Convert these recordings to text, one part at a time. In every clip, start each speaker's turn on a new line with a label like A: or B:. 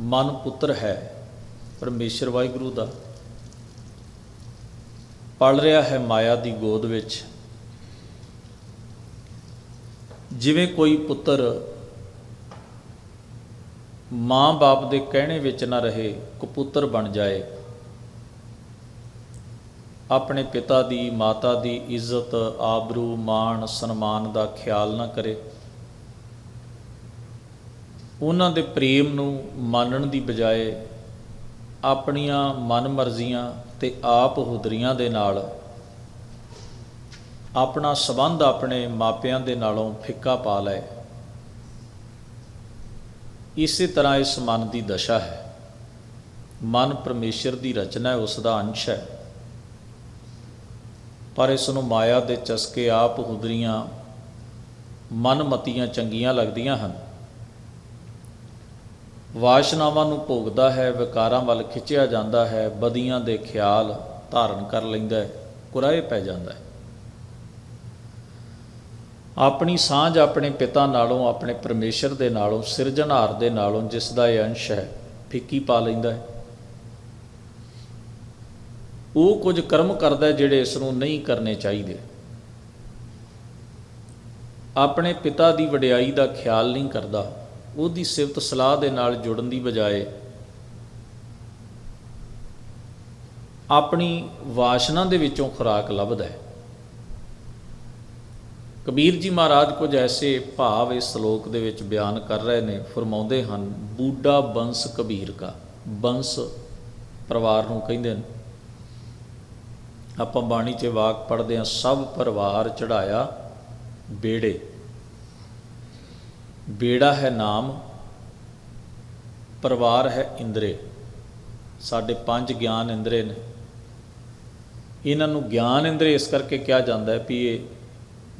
A: ਮਨ ਪੁੱਤਰ ਹੈ, ਪਰਮੇਸ਼ਰ ਵਾਹਿਗੁਰੂ ਦਾ। ਪਲ ਰਿਹਾ ਹੈ ਮਾਇਆ ਦੀ ਗੋਦ ਵਿੱਚ। ਜਿਵੇਂ ਕੋਈ ਪੁੱਤਰ ਮਾਂ-ਬਾਪ ਦੇ ਕਹਿਣੇ ਵਿੱਚ ਨਾ ਰਹੇ, ਕਪੁੱਤਰ ਬਣ ਜਾਏ। ਆਪਣੇ ਪਿਤਾ ਦੀ, ਮਾਤਾ ਦੀ ਇੱਜ਼ਤ, ਆਬਰੂ, ਮਾਣ, ਸਨਮਾਨ ਦਾ ਖਿਆਲ ਨਾ ਕਰੇ। ਉਹਨਾਂ ਦੇ ਪ੍ਰੇਮ ਨੂੰ ਮੰਨਣ ਦੀ ਬਜਾਏ ਆਪਣੀਆਂ ਮਨਮਰਜ਼ੀਆਂ ਤੇ ਆਪ ਹੁਦਰੀਆਂ ਦੇ ਨਾਲ, ਆਪਣਾ ਸਬੰਧ ਆਪਣੇ ਮਾਪਿਆਂ ਦੇ ਨਾਲੋਂ ਫਿੱਕਾ ਪਾ ਲਏ। ਇਸੇ ਤਰ੍ਹਾਂ ਇਸ ਮਨ ਦੀ ਦਸ਼ਾ ਹੈ। ਮਨ ਪਰਮੇਸ਼ਰ ਦੀ ਰਚਨਾ ਹੈ, ਉਸ ਦਾ ਅੰਸ਼ ਹੈ। ਪਰ ਇਸ ਨੂੰ ਮਾਇਆ ਦੇ ਚਸਕੇ ਆਪ ਹੁਦਰੀਆਂ, ਮਨਮਤੀਆਂ ਚੰਗੀਆਂ ਲੱਗਦੀਆਂ ਹਨ। ਵਾਸ਼ਨਾਵਾਂ ਨੂੰ ਭੋਗਦਾ ਹੈ, ਵਿਕਾਰਾਂ ਵੱਲ ਖਿੱਚਿਆ ਜਾਂਦਾ ਹੈ, ਬਦੀਆਂ ਦੇ ਖਿਆਲ ਧਾਰਨ ਕਰ ਲੈਂਦਾ ਹੈ ਕੁਰਾਏ ਪੈ ਜਾਂਦਾ ਹੈ। ਆਪਣੀ ਸਾਂਝ ਆਪਣੇ ਪਿਤਾ ਨਾਲੋਂ, ਆਪਣੇ ਪਰਮੇਸ਼ਰ ਦੇ ਨਾਲੋਂ, ਸਿਰਜਣਹਾਰ ਦੇ ਨਾਲੋਂ, ਜਿਸ ਦਾ ਇਹ ਅੰਸ਼ ਹੈ, ਫਿੱਕੀ ਪਾ ਲੈਂਦਾ ਹੈ। ਉਹ ਕੁਝ ਕਰਮ ਕਰਦਾ ਜਿਹੜੇ ਇਸ ਨੂੰ ਨਹੀਂ ਕਰਨੇ ਚਾਹੀਦੇ। ਆਪਣੇ ਪਿਤਾ ਦੀ ਵਡਿਆਈ ਦਾ ਖਿਆਲ ਨਹੀਂ ਕਰਦਾ। ਉਹਦੀ ਸਿਫਤ ਸਲਾਹ ਦੇ ਨਾਲ ਜੁੜਨ ਦੀ ਬਜਾਏ ਆਪਣੀ ਵਾਸ਼ਨਾ ਦੇ ਵਿੱਚੋਂ ਖੁਰਾਕ ਲੱਭਦਾ ਹੈ। ਕਬੀਰ ਜੀ ਮਹਾਰਾਜ ਕੁਝ ਐਸੇ ਭਾਵ ਇਸ ਸ਼ਲੋਕ ਦੇ ਵਿੱਚ ਬਿਆਨ ਕਰ ਰਹੇ ਨੇ, ਫਰਮਾਉਂਦੇ ਹਨ ਬੂਡਾ ਬੰਸ ਕਬੀਰ ਕਾ। ਬੰਸ ਪਰਿਵਾਰ ਨੂੰ ਕਹਿੰਦੇ ਨੇ। ਆਪਾਂ ਬਾਣੀ 'ਚ ਵਾਕ ਪੜ੍ਹਦੇ ਹਾਂ, ਸਭ ਪਰਿਵਾਰ ਚੜਾਇਆ ਬੇੜੇ। ਬੇੜਾ ਹੈ ਨਾਮ, ਪਰਿਵਾਰ ਹੈ ਇੰਦਰੇ। ਸਾਡੇ ਪੰਜ ਗਿਆਨ ਇੰਦਰੇ ਨੇ। ਇਹਨਾਂ ਨੂੰ ਗਿਆਨ ਇੰਦਰੇ ਇਸ ਕਰਕੇ ਕਿਹਾ ਜਾਂਦਾ ਹੈ ਵੀ ਇਹ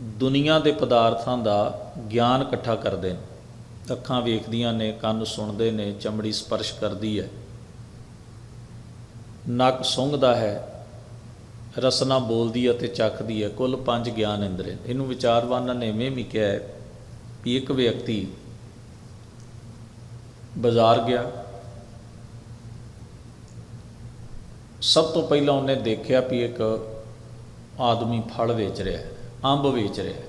A: ਦੁਨੀਆ ਦੇ ਪਦਾਰਥਾਂ ਦਾ ਗਿਆਨ ਇਕੱਠਾ ਕਰਦੇ ਨੇ। ਅੱਖਾਂ ਵੇਖਦੀਆਂ ਨੇ, ਕੰਨ ਸੁਣਦੇ ਨੇ, ਚਮੜੀ ਸਪਰਸ਼ ਕਰਦੀ ਹੈ। ਨੱਕ ਸੁੰਘਦਾ ਹੈ, ਰਸਨਾ ਬੋਲਦੀ ਹੈ ਤੇ ਚੱਖਦੀ ਹੈ। ਕੁੱਲ ਪੰਜ ਗਿਆਨ ਇੰਦਰੇ ਇਹਨੂੰ ਵਿਚਾਰਵਾਨਾਂ ਨੇ ਐਵੇਂ ਵੀ ਕਿਹਾ ਹੈ ਵੀ ਇੱਕ ਵਿਅਕਤੀ ਬਾਜ਼ਾਰ ਗਿਆ। ਸਭ ਤੋਂ ਪਹਿਲਾਂ ਉਹਨੇ ਦੇਖਿਆ ਵੀ ਇੱਕ ਆਦਮੀ ਫਲ ਵੇਚ ਰਿਹਾ ਹੈ, ਅੰਬ ਵੇਚ ਰਿਹਾ ਹੈ।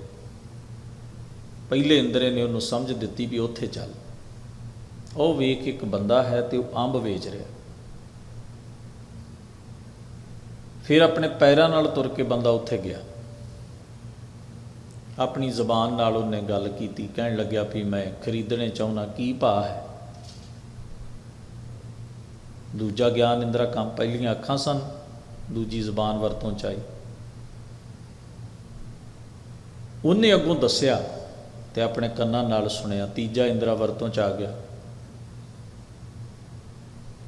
A: ਪਹਿਲੇ ਇੰਦਰੇ ਨੇ ਉਹਨੂੰ ਸਮਝ ਦਿੱਤੀ ਵੀ ਉੱਥੇ ਚੱਲ। ਉਹ ਵੇਖ ਇੱਕ ਬੰਦਾ ਹੈ ਤੇ ਉਹ ਅੰਬ ਵੇਚ ਰਿਹਾ। ਫਿਰ ਆਪਣੇ ਪੈਰਾਂ ਨਾਲ ਤੁਰ ਕੇ ਬੰਦਾ ਉੱਥੇ ਗਿਆ। ਆਪਣੀ ਜ਼ਬਾਨ ਨਾਲ ਉਹਨੇ ਗੱਲ ਕੀਤੀ, ਕਹਿਣ ਲੱਗਿਆ ਵੀ ਮੈਂ ਖਰੀਦਣੇ ਚਾਹੁੰਦਾ, ਕੀ ਭਾਅ ਹੈ? ਦੂਜਾ ਗਿਆਨ ਇੰਦਰਾ ਕੰਮ ਪਹਿਲੀਆਂ ਅੱਖਾਂ ਸਨ, ਦੂਜੀ ਜ਼ਬਾਨ ਵਰਤੋਂ ਚ ਆਈ। ਉਹਨੇ ਅੱਗੋਂ ਦੱਸਿਆ ਤੇ ਆਪਣੇ ਕੰਨਾਂ ਨਾਲ ਸੁਣਿਆ, ਤੀਜਾ ਇੰਦਰਾ ਵਰਤੋਂ ਚ ਆ ਗਿਆ।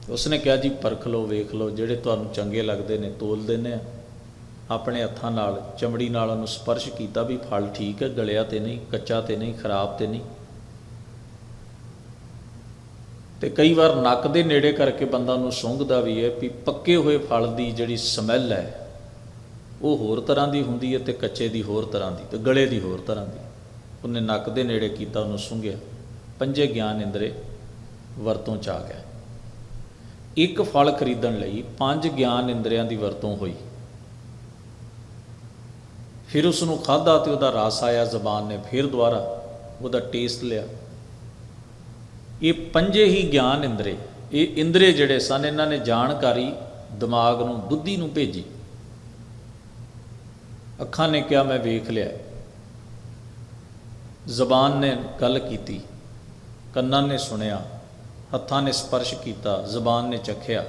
A: ਉਸਨੇ ਕਿਹਾ ਜੀ, ਪਰਖ ਲਓ, ਵੇਖ ਲਓ, ਜਿਹੜੇ ਤੁਹਾਨੂੰ ਚੰਗੇ ਲੱਗਦੇ ਨੇ ਤੋਲ ਦਿੰਨੇ ਆ। ਆਪਣੇ ਹੱਥਾਂ ਨਾਲ, ਚਮੜੀ ਨਾਲ ਉਹਨੂੰ ਸਪਰਸ਼ ਕੀਤਾ ਵੀ ਫਲ ਠੀਕ ਹੈ, ਗਲਿਆ ਤੇ ਨਹੀਂ, ਕੱਚਾ ਤੇ ਨਹੀਂ, ਖਰਾਬ ਤੇ ਨਹੀਂ। ਤੇ ਕਈ ਵਾਰ ਨੱਕ ਦੇ ਨੇੜੇ ਕਰਕੇ ਬੰਦਾ ਨੂੰ ਸੁੰਘਦਾ ਵੀ ਹੈ ਵੀ ਪੱਕੇ ਹੋਏ ਫਲ ਦੀ ਜਿਹੜੀ ਸਮੈਲ ਹੈ, ਉਹ ਹੋਰ ਤਰ੍ਹਾਂ ਦੀ ਹੁੰਦੀ ਹੈ ਤੇ ਕੱਚੇ ਦੀ ਹੋਰ ਤਰ੍ਹਾਂ ਦੀ ਤੇ ਗਲੇ ਦੀ ਹੋਰ ਤਰ੍ਹਾਂ ਦੀ। ਉਹਨੇ ਨੱਕ ਦੇ ਨੇੜੇ ਕੀਤਾ, ਉਹਨੂੰ ਸੁੰਘਿਆ। ਪੰਜੇ ਗਿਆਨ ਇੰਦਰੇ ਵਰਤੋਂ ਚ ਆ ਗਿਆ। ਇੱਕ ਫਲ ਖਰੀਦਣ ਲਈ ਪੰਜ ਗਿਆਨ ਇੰਦਰੀਆਂ ਦੀ ਵਰਤੋਂ ਹੋਈ। ਫਿਰ ਉਸ ਨੂੰ ਖਾਧਾ ਤੇ ਉਹਦਾ ਰਸ ਆਇਆ, ਜ਼ਬਾਨ ਨੇ ਫਿਰ ਦੁਬਾਰਾ ਉਹਦਾ ਟੇਸਟ ਲਿਆ। ਇਹ ਪੰਜੇ ਹੀ ਗਿਆਨ ਇੰਦਰੇ, ਇਹ ਇੰਦਰੇ ਜਿਹੜੇ ਸਨ, ਇਹਨਾਂ ਨੇ ਜਾਣਕਾਰੀ ਦਿਮਾਗ ਨੂੰ, ਬੁੱਧੀ ਨੂੰ ਭੇਜੀ। ਅੱਖਾਂ ਨੇ ਕਿਹਾ, ਮੈਂ ਵੇਖ ਲਿਆ। ਜ਼ਬਾਨ ਨੇ ਗੱਲ ਕੀਤੀ, ਕੰਨਾਂ ਨੇ ਸੁਣਿਆ, ਹੱਥਾਂ ਨੇ ਸਪਰਸ਼ ਕੀਤਾ, ਜ਼ਬਾਨ ਨੇ ਚਖਿਆ,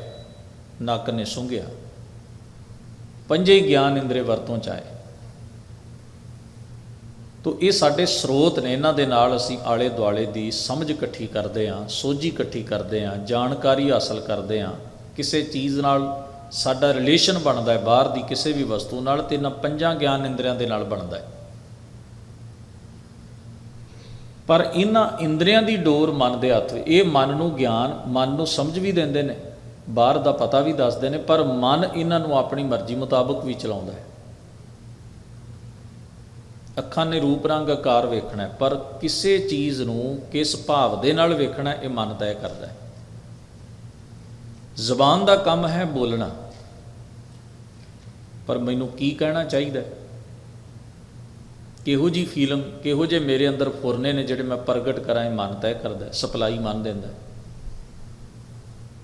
A: ਨੱਕ ਨੇ ਸੁੰਘਿਆ। ਪੰਜੇ ਗਿਆਨ ਇੰਦਰੇ ਵਰਤੋਂ ਚ ਆਏ। ਤੋ ਇਹ ਸਾਡੇ ਸਰੋਤ ਨੇ, ਇਹਨਾਂ ਦੇ ਨਾਲ ਅਸੀਂ ਆਲੇ ਦੁਆਲੇ ਦੀ ਸਮਝ ਇਕੱਠੀ ਕਰਦੇ ਹਾਂ, ਸੋਝੀ ਇਕੱਠੀ ਕਰਦੇ ਹਾਂ, ਜਾਣਕਾਰੀ ਹਾਸਲ ਕਰਦੇ ਹਾਂ। ਕਿਸੇ ਚੀਜ਼ ਨਾਲ ਸਾਡਾ ਰਿਲੇਸ਼ਨ ਬਣਦਾ ਹੈ, ਬਾਹਰ ਦੀ ਕਿਸੇ ਵੀ ਵਸਤੂ ਨਾਲ ਤੇ ਇਹਨਾਂ ਪੰਜਾਂ ਗਿਆਨ ਇੰਦਰੀਆਂ ਦੇ ਨਾਲ ਬਣਦਾ ਹੈ। ਪਰ ਇਹਨਾਂ ਇੰਦਰੀਆਂ ਦੀ ਡੋਰ ਮਨ ਦੇ ਹੱਥ, ਇਹ ਮਨ ਨੂੰ ਗਿਆਨ, ਮਨ ਨੂੰ ਸਮਝ ਵੀ ਦਿੰਦੇ ਨੇ, ਬਾਹਰ ਦਾ ਪਤਾ ਵੀ ਦੱਸਦੇ ਨੇ, ਪਰ ਮਨ ਇਹਨਾਂ ਨੂੰ ਆਪਣੀ ਮਰਜ਼ੀ ਮੁਤਾਬਕ ਵੀ ਚਲਾਉਂਦਾ ਹੈ। ਅੱਖਾਂ ਨੇ ਰੂਪ ਰੰਗ ਆਕਾਰ ਵੇਖਣਾ ਹੈ, ਪਰ ਕਿਸੇ ਚੀਜ਼ ਨੂੰ ਕਿਸ ਭਾਵ ਦੇ ਨਾਲ ਵੇਖਣਾ ਇਹ ਮਨ ਤੈਅ ਕਰਦਾ ਹੈ। ਜ਼ਬਾਨ ਦਾ ਕੰਮ ਹੈ ਬੋਲਣਾ ਪਰ ਮੈਨੂੰ ਕੀ ਕਹਿਣਾ ਚਾਹੀਦਾ ਕਿਹੋ ਜੀ ਫੀਲਿੰਗ ਕਿਹੋ ਜੇ ਮੇਰੇ ਅੰਦਰ ਫੁਰਨੇ ਨੇ ਜਿਹੜੇ ਮੈਂ ਪ੍ਰਗਟ ਕਰਾਂ ਇਹ ਮਨ ਤੈਅ ਕਰਦਾ ਸਪਲਾਈ ਮੰਨ ਦਿੰਦਾ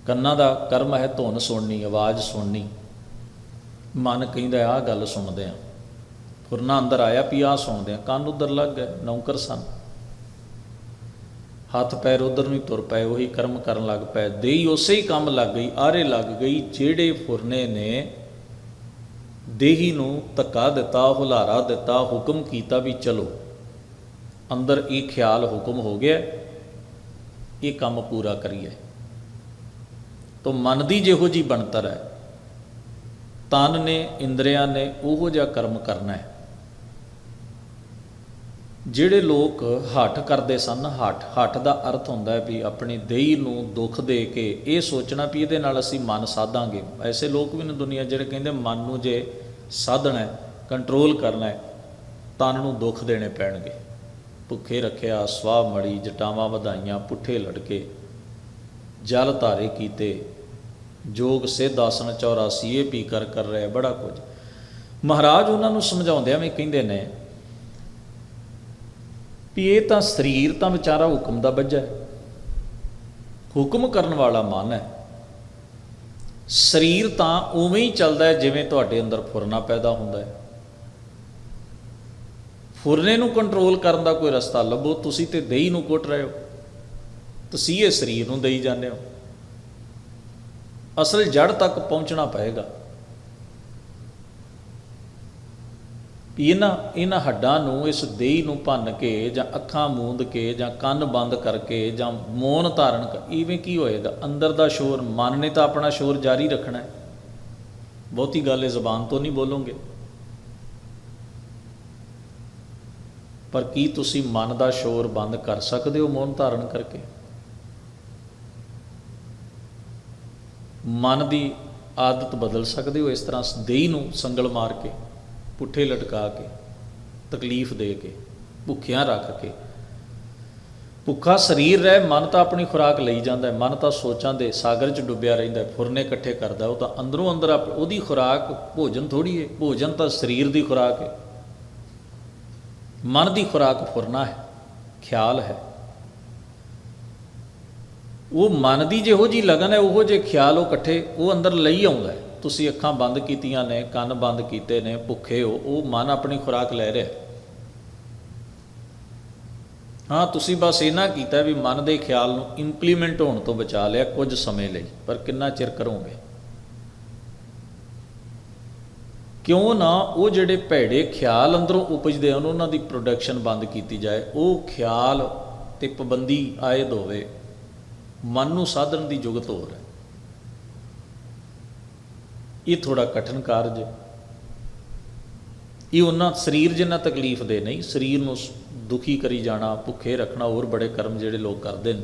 A: ਕੰਨਾਂ ਦਾ ਕਰਮ ਹੈ ਧੁਨ ਸੁਣਨੀ ਆਵਾਜ਼ ਸੁਣਨੀ। ਮਨ ਕਹਿੰਦਾ ਆਹ ਗੱਲ ਸੁਣਦੇ ਆ। ਫੁਰਨਾ ਅੰਦਰ ਆਇਆ, ਵੀ ਆਹ ਸੁਣਦੇ ਕੰਨ ਉਧਰ ਲੱਗ ਗਏ, ਨੌਕਰ ਸਨ। ਹੱਥ ਪੈਰ ਉਧਰ ਨੂੰ ਤੁਰ ਪਏ, ਉਹੀ ਕਰਮ ਕਰਨ ਲੱਗ ਪਏ। ਦੇਹੀ ਉਸੇ ਹੀ ਕੰਮ ਲੱਗ ਗਈ, ਆਰੇ ਲੱਗ ਗਈ, ਜਿਹੜੇ ਫੁਰਨੇ ਨੇ, ਦੇਹੀ ਨੂੰ ਧੱਕਾ ਦਿੱਤਾ, ਹੁਲਾਰਾ ਦਿੱਤਾ, ਹੁਕਮ ਕੀਤਾ ਵੀ ਚਲੋ। ਅੰਦਰ ਇਹ ਖਿਆਲ ਹੁਕਮ ਹੋ ਗਿਆ, ਇਹ ਕੰਮ ਪੂਰਾ ਕਰੀਏ। ਤੋ ਮਨ ਦੀ ਜਿਹੋ ਜੀ ਬਣਤਰ ਹੈ। ਤਨ ਨੇ, ਇੰਦਰੀਆਂ ਨੇ, ਉਹੋ ਜਿਹਾ ਕਰਮ ਕਰਨਾ ਹੈ। ਜਿਹੜੇ ਲੋਕ ਹੱਠ ਕਰਦੇ ਸਨ, ਹੱਠ ਹੱਠ ਦਾ ਅਰਥ ਹੁੰਦਾ ਹੈ ਵੀ ਆਪਣੀ ਦੇਹੀ ਨੂੰ ਦੁੱਖ ਦੇ ਕੇ ਇਹ ਸੋਚਣਾ ਵੀ ਇਹਦੇ ਨਾਲ ਅਸੀਂ ਮਨ ਸਾਧਾਂਗੇ। ਐਸੇ ਲੋਕ ਵੀ ਨੇ ਦੁਨੀਆ ਜਿਹੜੇ ਕਹਿੰਦੇ ਮਨ ਨੂੰ ਜੇ ਸਾਧਣਾ ਹੈ ਕੰਟਰੋਲ ਕਰਨਾ ਹੈ, ਤਨ ਨੂੰ ਦੁੱਖ ਦੇਣੇ ਪੈਣਗੇ। ਭੁੱਖੇ ਰੱਖਿਆ, ਸਵਾਹ ਮੜੀ, ਜਟਾਵਾਂ ਵਧਾਈਆਂ, ਪੁੱਠੇ ਲੜਕੇ ਜਲ ਧਾਰੇ ਕੀਤੇ, ਜੋਗ ਸਿੱਧ ਆਸਣ 84 ਇਹ ਪੀ ਕਰ ਕਰ ਰਿਹਾ ਬੜਾ ਕੁਝ। ਮਹਾਰਾਜ ਉਹਨਾਂ ਨੂੰ ਸਮਝਾਉਂਦਿਆਂ ਵੀ ਕਹਿੰਦੇ ਨੇ ਵੀ ਇਹ ਤਾਂ ਸਰੀਰ ਤਾਂ ਵਿਚਾਰਾ ਹੁਕਮ ਦਾ ਬੱਝਾ ਹੈ। ਹੁਕਮ ਕਰਨ ਵਾਲਾ ਮਨ ਹੈ। ਸਰੀਰ ਤਾਂ ਉਵੇਂ ਹੀ ਚੱਲਦਾ ਹੈ ਜਿਵੇਂ ਤੁਹਾਡੇ ਅੰਦਰ ਫੁਰਨਾ ਪੈਦਾ ਹੁੰਦਾ ਹੈ। ਫੁਰਨੇ ਨੂੰ ਕੰਟਰੋਲ ਕਰਨ ਦਾ ਕੋਈ ਰਸਤਾ ਲੱਭੋ, ਤੁਸੀਂ ਤੇ ਦੇਹੀ ਨੂੰ ਕੁੱਟ ਰਹੇ ਹੋ। ਤੁਸੀਂ ਇਹ ਸਰੀਰ ਨੂੰ ਦੇਈ ਜਾਂਦੇ ਹੋ। ਅਸਲ ਜੜ ਤੱਕ ਪਹੁੰਚਣਾ ਪਏਗਾ। ਵੀ ਇਹਨਾਂ ਇਹਨਾਂ ਹੱਡਾਂ ਨੂੰ, ਇਸ ਦੇਹੀ ਨੂੰ ਭੰਨ ਕੇ ਜਾਂ ਅੱਖਾਂ ਮੂੰਦ ਕੇ ਜਾਂ ਕੰਨ ਬੰਦ ਕਰਕੇ ਜਾਂ ਮੌਨ ਧਾਰਨ ਕਰ ਇਵੇਂ ਕੀ ਹੋਏਗਾ? ਅੰਦਰ ਦਾ ਸ਼ੋਰ, ਮਨ ਨੇ ਤਾਂ ਆਪਣਾ ਸ਼ੋਰ ਜਾਰੀ ਰੱਖਣਾ ਹੈ। ਬਹੁਤੀ ਗੱਲ ਇਹ ਜ਼ਬਾਨ ਤੋਂ ਨਹੀਂ ਬੋਲੋਗੇ। ਪਰ ਕੀ ਤੁਸੀਂ ਮਨ ਦਾ ਸ਼ੋਰ ਬੰਦ ਕਰ ਸਕਦੇ ਹੋ ਮੌਨ ਧਾਰਨ ਕਰਕੇ? ਮਨ ਦੀ ਆਦਤ ਬਦਲ ਸਕਦੇ ਹੋ ਇਸ ਤਰ੍ਹਾਂ ਦੇਹੀ ਨੂੰ ਸੰਗਲ ਮਾਰ ਕੇ। ਪੁੱਠੇ ਲਟਕਾ ਕੇ, ਤਕਲੀਫ ਦੇ ਕੇ, ਭੁੱਖਿਆਂ ਰੱਖ ਕੇ। ਭੁੱਖਾ ਸਰੀਰ ਰਹਿ, ਮਨ ਤਾਂ ਆਪਣੀ ਖੁਰਾਕ ਲਈ ਜਾਂਦਾ ਹੈ, ਮਨ ਤਾਂ ਸੋਚਾਂ ਦੇ ਸਾਗਰ 'ਚ ਡੁੱਬਿਆ ਰਹਿੰਦਾ ਫੁਰਨੇ ਇਕੱਠੇ ਕਰਦਾ, ਉਹ ਤਾਂ ਅੰਦਰੋਂ ਅੰਦਰ ਆਪ- ਉਹਦੀ ਖੁਰਾਕ, ਭੋਜਨ ਥੋੜੀ ਹੈ, ਭੋਜਨ ਤਾਂ ਸਰੀਰ ਦੀ ਖੁਰਾਕ ਹੈ। ਮਨ ਦੀ ਖੁਰਾਕ ਫੁਰਨਾ ਹੈ, ਖਿਆਲ ਹੈ। ਉਹ ਮਨ ਦੀ ਜਿਹੋ ਜੀ ਲਗਨ ਹੈ, ਉਹੋ ਜੇ ਖਿਆਲ ਉਹ ਇਕੱਠੇ, ਉਹ ਅੰਦਰ ਲਈ ਆਉਂਦਾ ਹੈ। ਤੁਸੀਂ ਅੱਖਾਂ ਬੰਦ ਕੀਤੀਆਂ ਨੇ, ਕੰਨ ਬੰਦ ਕੀਤੇ ਨੇ, ਭੁੱਖੇ ਹੋ, ਉਹ ਮਨ ਆਪਣੀ ਖੁਰਾਕ ਲੈ ਰਿਹਾ। ਹਾਂ, ਤੁਸੀਂ ਬਸ ਇਹਨਾਂ ਕੀਤਾ ਵੀ ਮਨ ਦੇ ਖਿਆਲ ਨੂੰ ਇੰਪਲੀਮੈਂਟ ਹੋਣ ਤੋਂ ਬਚਾ ਲਿਆ ਕੁਝ ਸਮੇਂ ਲਈ, ਪਰ ਕਿੰਨਾ ਚਿਰ ਕਰੋਗੇ? ਕਿਉਂ ਨਾ ਉਹ ਜਿਹੜੇ ਭੈੜੇ ਖਿਆਲ ਅੰਦਰੋਂ ਉਪਜਦੇ ਹਨ, ਉਹਨਾਂ ਦੀ ਪ੍ਰੋਡਕਸ਼ਨ ਬੰਦ ਕੀਤੀ ਜਾਏ। ਉਹ ਖਿਆਲ ਤੇ ਪਾਬੰਦੀ ਆਇਦ ਹੋਵੇ ਮਨ ਨੂੰ ਸਾਧਨ ਦੀ ਜੁਗਤ ਹੋ ਰਿਹਾ। ਇਹ ਥੋੜਾ ਕਠਿਨ ਕਾਰਜ ਹੈ। ਇਹ ਉਹਨਾਂ ਸਰੀਰ ਜਿੰਨਾ ਤਕਲੀਫ ਦੇ ਨਹੀਂ, ਸਰੀਰ ਨੂੰ ਦੁਖੀ ਕਰੀ ਜਾਣਾ, ਭੁੱਖੇ ਰੱਖਣਾ, ਹੋਰ ਬੜੇ ਕਰਮ ਜਿਹੜੇ ਲੋਕ ਕਰਦੇ ਨੇ।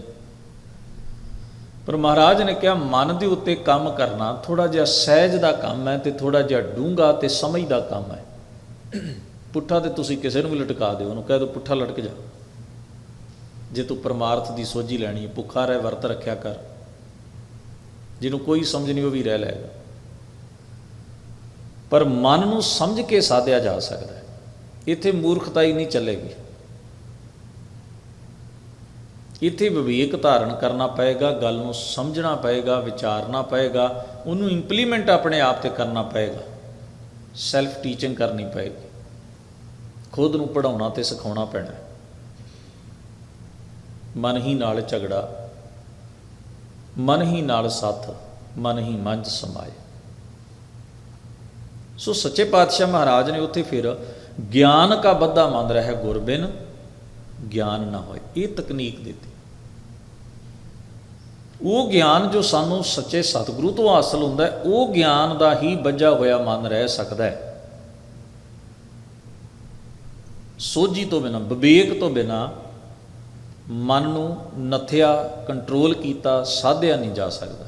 A: ਪਰ ਮਹਾਰਾਜ ਨੇ ਕਿਹਾ, ਮਨ ਦੇ ਉੱਤੇ ਕੰਮ ਕਰਨਾ ਥੋੜਾ ਜਿਹਾ ਸਹਿਜ ਦਾ ਕੰਮ ਹੈ ਤੇ ਥੋੜਾ ਜਿਹਾ ਡੂੰਘਾ ਤੇ ਸਮਝ ਦਾ ਕੰਮ ਹੈ। ਪੁੱਠਾ ਤੇ ਤੁਸੀਂ ਕਿਸੇ ਨੂੰ ਵੀ ਲਟਕਾ ਦਿਓ, ਉਹਨੂੰ ਕਹਿ ਦਿਓ, ਪੁੱਠਾ ਲਟਕ ਜਾ। ਜੇ ਤੂੰ ਪਰਮਾਰਥ ਦੀ ਸੋਝੀ ਲੈਣੀ ਹੈ, ਭੁੱਖਾ ਰਹਿ, ਵਰਤ ਰੱਖਿਆ ਕਰ। ਜਿਹਨੂੰ ਕੋਈ ਸਮਝ ਨਹੀਂ, ਉਹ ਵੀ ਰਹਿ ਲਏਗਾ। ਪਰ ਮਨ ਨੂੰ ਸਮਝ ਕੇ ਸਾਧਿਆ ਜਾ ਸਕਦਾ ਹੈ। ਇੱਥੇ ਹੀ ਨਹੀਂ ਚੱਲੇਗੀ। ਇੱਥੇ ਵਿਵੇਕ ਧਾਰਨ ਕਰਨਾ ਪਏਗਾ, ਗੱਲ ਨੂੰ ਸਮਝਣਾ ਪਏਗਾ, ਵਿਚਾਰਨਾ ਪਏਗਾ, ਉਹਨੂੰ ਇੰਪਲੀਮੈਂਟ ਆਪਣੇ ਆਪ ਤੇ ਕਰਨਾ ਪਏਗਾ। ਸੈਲਫ ਟੀਚਿੰਗ ਕਰਨੀ ਪਏਗੀ। ਖੁਦ ਨੂੰ ਪੜਾਉਣਾ ਤੇ ਸਿਖਾਉਣਾ ਪੈਣਾ ਮਨ ਹੀ ਨਾਲ ਝਗੜਾ, ਮਨ ਹੀ ਨਾਲ ਸਾਥ, ਮਨ ਹੀ ਮੰਝ ਸਮਾਏ। ਸੋ ਸੱਚੇ ਪਾਤਸ਼ਾਹ ਮਹਾਰਾਜ ਨੇ ਉੱਥੇ ਫਿਰ ਗਿਆਨ ਕਾ ਬੱਧਾ ਮੰਨ ਰਿਹਾ ਗੁਰਬਿਨ, ਗਿਆਨ ਨਾ ਹੋਏ। ਇਹ ਤਕਨੀਕ ਦਿੱਤੀ। ਉਹ ਗਿਆਨ ਜੋ ਸਾਨੂੰ ਸੱਚੇ ਸਤਿਗੁਰੂ ਤੋਂ ਹਾਸਲ ਹੁੰਦਾ ਹੈ, ਉਹ ਗਿਆਨ ਦਾ ਹੀ ਬੱਝਾ ਹੋਇਆ ਮਨ ਰਹਿ ਸਕਦਾ ਹੈ। ਸੋਝੀ ਤੋਂ ਬਿਨਾ, ਵਿਵੇਕ ਤੋਂ ਬਿਨਾ ਮਨ ਨੂੰ ਨਥਿਆ ਕੰਟਰੋਲ ਕੀਤਾ, ਸਾਧਿਆ ਨਹੀਂ ਜਾ ਸਕਦਾ।